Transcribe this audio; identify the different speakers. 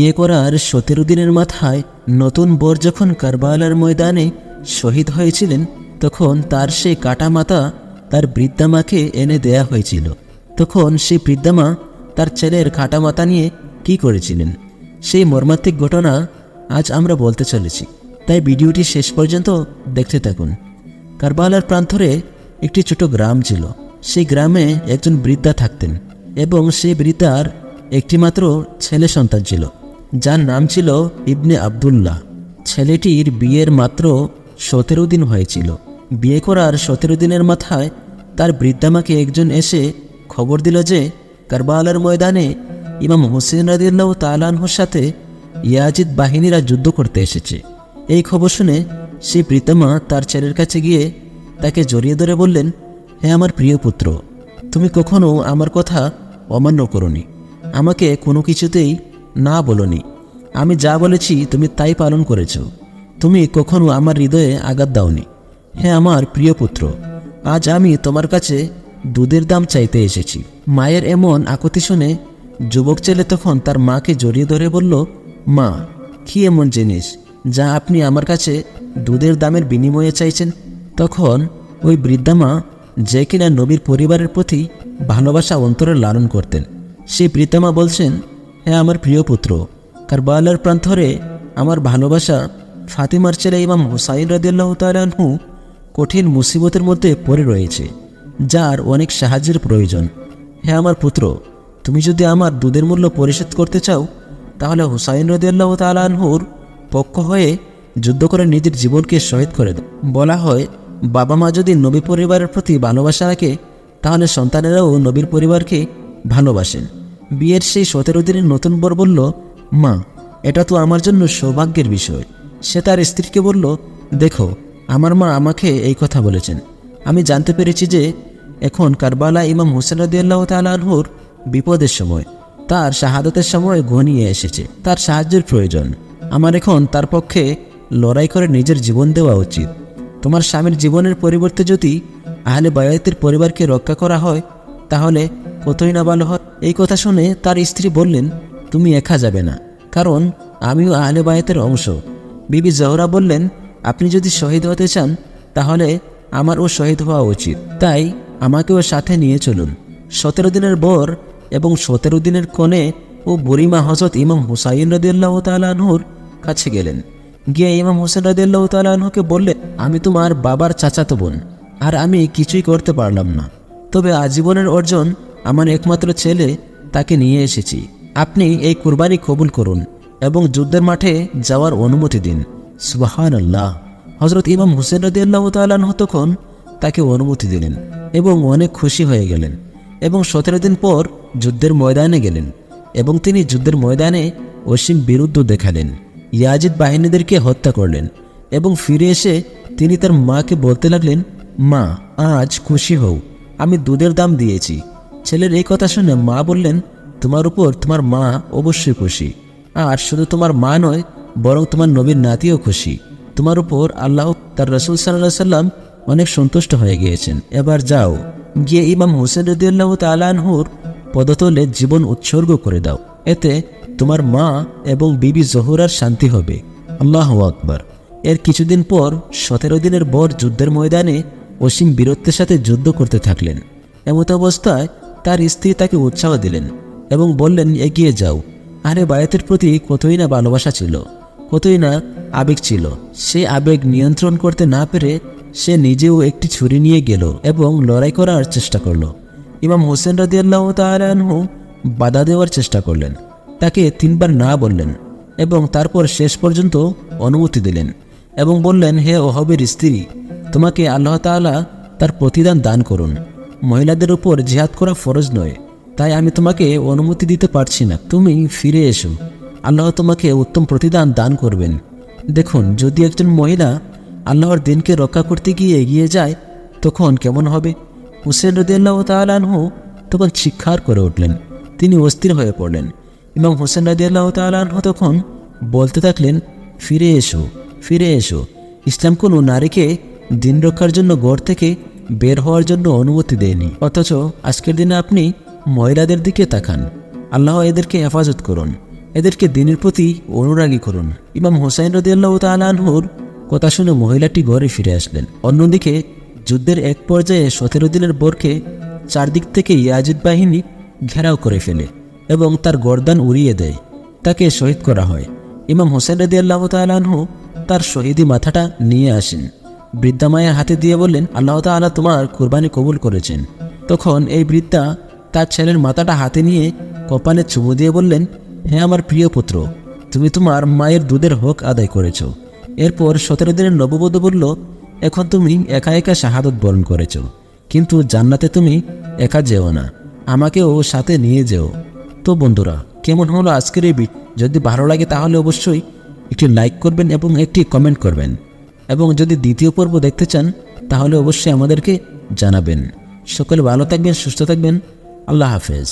Speaker 1: বিয়ে করার সতেরো দিনের মাথায় নতুন বর যখন কারবালার ময়দানে শহীদ হয়েছিলেন, তখন তার সেই কাটা মাতা তার বৃদ্ধামাকে এনে দেয়া হয়েছিল। তখন সেই বৃদ্ধামা তার ছেলের কাটা মাতা নিয়ে কি করেছিলেন? সেই মর্মান্তিক ঘটনা আজ আমরা বলতে চলেছি। তাই ভিডিওটি শেষ পর্যন্ত দেখতে থাকুন। কারবালার প্রান্তরে একটি ছোট গ্রাম ছিল। সেই গ্রামে একজন বৃদ্ধা থাকতেন এবং সেই বৃদ্ধার একটিমাত্র ছেলে সন্তান ছিল। যার নাম ছিল ইবনে আবদুল্লাহ। ছেলেটির বিয়ের মাত্র সতেরো দিন হয়েছিল। বিয়ে করার সতেরো দিনের মাথায় তার বৃদ্ধামাকে একজন এসে খবর দিল যে কারবালার ময়দানে ইমাম হোসেন রাদিল্লাহ তালানহর সাথে ইয়াজিদ বাহিনীরা যুদ্ধ করতে এসেছে। এই খবর শুনে সেই প্রীতমা তার ছেলের কাছে গিয়ে তাকে জড়িয়ে ধরে বললেন, হে আমার প্রিয় পুত্র, তুমি কখনো আমার কথা অমান্য করনি। আমাকে কোনো কিছুতেই না বলনি। আমি যা বলেছি তুমি তাই পালন করেছ। তুমি কখনো আমার হৃদয়ে আঘাত দাওনি। হ্যাঁ আমার প্রিয় পুত্র, আজ আমি তোমার কাছে দুধের দাম চাইতে এসেছি। মায়ের এমন আকুতি শুনে যুবক ছেলে তখন তার মাকে জড়িয়ে ধরে বলল, মা, কি এমন জিনিস যা আপনি আমার কাছে দুধের দামের বিনিময়ে চাইছেন? তখন ওই বৃদ্ধা মা যে কিনা নবীর পরিবারের প্রতি ভালোবাসা অন্তরে লালন করতেন। সেই বৃদ্ধামা বলছেন হ্যাঁ আমার প্রিয় পুত্র, কারবালার প্রান্তরে আমার ভালোবাসা ফাতিমার ছেলে ইমাম হুসাইন রাদিল্লাহ তালাহু কঠিন মুসিবতের মধ্যে পড়ে রয়েছে, যার অনেক সাহায্যের প্রয়োজন। হ্যাঁ আমার পুত্র, তুমি যদি আমার দুধের মূল্য পরিশোধ করতে চাও, তাহলে হুসাইন রদিয়াল্লাহ তালাহুর পক্ষ হয়ে যুদ্ধ করে নিজের জীবনকে শহীদ করে দাও। বলা হয়, বাবা মা যদি নবী পরিবারের প্রতি ভালোবাসা রাখে, তাহলে সন্তানেরাও নবীর পরিবারকে ভালোবাসেন। বিয়ের সেই সতেরো দিনের নতুন বর বলল, মা, এটা তো আমার জন্য সৌভাগ্যের বিষয়। সে তার স্ত্রীকে বলল, দেখো, আমার মা আমাকে এই কথা বলেছেন। আমি জানতে পেরেছি যে এখন কারবালা ইমাম হোসেন রদিয়াল্লাহ তালাহুর বিপদের সময়। তার শাহাদতের সময় ঘনিয়ে এসেছে। তার সাহায্যের প্রয়োজন। আমার এখন তার পক্ষে লড়াই করে নিজের জীবন দেওয়া উচিত। তোমার স্বামীর জীবনের পরিবর্তে যদি আহলে বায়াতের পরিবারকে রক্ষা করা হয় তাহলে কতই না ভালো হয়? এই কথা শুনে তার স্ত্রী বললেন, তুমি একা যাবে না, কারণ আমিও আহলে বায়াতের অংশ। বিবি জহরা বললেন, আপনি যদি শহীদ হতে চান, তাহলে আমারও শহীদ হওয়া উচিত। তাই আমাকেও সাথে নিয়ে চলুন। সতেরো দিনের বর এবং সতেরো দিনের কনে ও বুড়িমা হজরত ইমাম হুসাইন রদিয়াল্লাহ তালাহুর কাছে গেলেন। গিয়ে ইমাম হোসেন রদিয়াল্লাহ তালাহুকে বললেন, আমি তোমার বাবার চাচাতো বোন, আর আমি কিছুই করতে পারলাম না। তবে আজীবনের অর্জন আমার একমাত্র ছেলে তাকে নিয়ে এসেছি। আপনি এই কুরবানি কবুল করুন এবং যুদ্ধের মাঠে যাওয়ার অনুমতি দিন। সুবাহান আল্লাহ হজরত ইমাম হুসেন রদিয়াল্লাহ তালাহ তখন তাকে অনুমতি দিলেন এবং অনেক খুশি হয়ে গেলেন এবং সতেরো দিন পর যুদ্ধের ময়দানে গেলেন এবং তিনি যুদ্ধের ময়দানে অসীম বিরুদ্ধ দেখালেন। ইয়াজিদ বাহিনীদেরকে হত্যা করলেন এবং ফিরে এসে তিনি তার মাকে বলতে লাগলেন, মা, আজ খুশি হও। আমি দুধের দাম দিয়েছি। ছেলের এই কথা শুনে মা বললেন, তোমার উপর তোমার মা অবশ্যই খুশি। আর শুধু তোমার মা নয়, বরং তোমার নবীর নাতিও খুশি। তোমার উপর আল্লাহ তার রসুল সাল্লাহ সাল্লাম অনেক সন্তুষ্ট হয়ে গিয়েছেন। এবার যাও, গিয়ে ইমাম হোসেন রদিয়াল্লাহ তালানহুর পদতলে জীবন উৎসর্গ করে দাও। এতে তোমার মা এবং বিবি জহুরার শান্তি হবে। আল্লাহ আকবর। এর কিছুদিন পর সতেরো দিনের বর যুদ্ধের ময়দানে অসীম বীরত্বের সাথে যুদ্ধ করতে থাকলেন। এমত অবস্থায় তার স্ত্রী তাকে উৎসাহ দিলেন এবং বললেন, এগিয়ে যাও। আরে বায়াতের প্রতি কতই না ভালোবাসা ছিল, কতই না আবেগ ছিল। সে আবেগ নিয়ন্ত্রণ করতে না পেরে সে নিজেও একটি ছুরি নিয়ে গেল এবং লড়াই করার চেষ্টা করল। ইমাম হোসেন রাদিয়াল্লাহ তালু বাধা দেওয়ার চেষ্টা করলেন। তাকে তিনবার না বললেন এবং তারপর শেষ পর্যন্ত অনুমতি দিলেন এবং বললেন, হে ওহবের স্ত্রী তোমাকে আল্লাহ তাআলা তার প্রতিদান দান করুন। মহিলাদের উপর জিহাদ করা ফরজ নয়। তাই আমি তোমাকে অনুমতি দিতে পারছি না। তুমি ফিরে এসো। আল্লাহ তোমাকে উত্তম প্রতিদান দান করবেন। দেখুন, যদি একজন মহিলা আল্লাহর দিনকে রক্ষা করতে গিয়ে এগিয়ে যায়, তখন কেমন হবে? হুসেন রদিয়াল্লাহ তালানহু তখন শিক্ষার করে উঠলেন। তিনি অস্থির হয়ে পড়লেন এবং হোসেন রদিয়াল্লাহ তালানহু তখন বলতে থাকলেন, ফিরে এসো ফিরে এসো। ইসলাম কোনো নারীকে দিন রক্ষার জন্য গড় থেকে বের হওয়ার জন্য অনুমতি দেয়নি। অথচ আজকের দিনে আপনি মহিলাদের দিকে তাকান। আল্লাহ এদেরকে হেফাজত করুন। এদেরকে দিনের প্রতি অনুরাগী করুন। ইমাম হোসাইন রদিয়াল্লাহ তালানহুর কথা শুনে মহিলাটি ঘরে ফিরে আসলেন। অন্যদিকে যুদ্ধের এক পর্যায়ে সতেরো দিনের বোরকে চারদিক থেকে ইয়াজিদ বাহিনী ঘেরাও করে ফেলে এবং তার গর্দান উড়িয়ে দেয়। তাকে শহীদ করা হয়। ইমাম হোসেন রদি আল্লাহ তালাহু তার শহীদি মাথাটা নিয়ে আসেন। বৃদ্ধা মায়ের হাতে দিয়ে বললেন, আল্লাহ তাআলা তোমার কোরবানি কবুল করেছেন। তখন এই বৃদ্ধা তার ছেলের মাথাটা হাতে নিয়ে কপালে চুমু দিয়ে বললেন হ্যাঁ আমার প্রিয় পুত্র, তুমি তোমার মায়ের দুধের হক আদায় করেছ। এরপর সতেরো দিনের নববধূ বলল, এখন তুমি একা একা শাহাদত বরণ করেছ, কিন্তু জান্নাতে তুমি একা যেও না, আমাকেও সাথে নিয়ে যেও। তো বন্ধুরা, কেমন হলো আজকের এই বিট যদি ভালো লাগে তাহলে অবশ্যই একটি লাইক করবেন এবং একটি কমেন্ট করবেন। এবং যদি দ্বিতীয় পর্ব দেখতে চান, তাহলে অবশ্যই আমাদেরকে জানাবেন। সকলে ভালো থাকবেন, সুস্থ থাকবেন। আল্লাহ হাফেজ।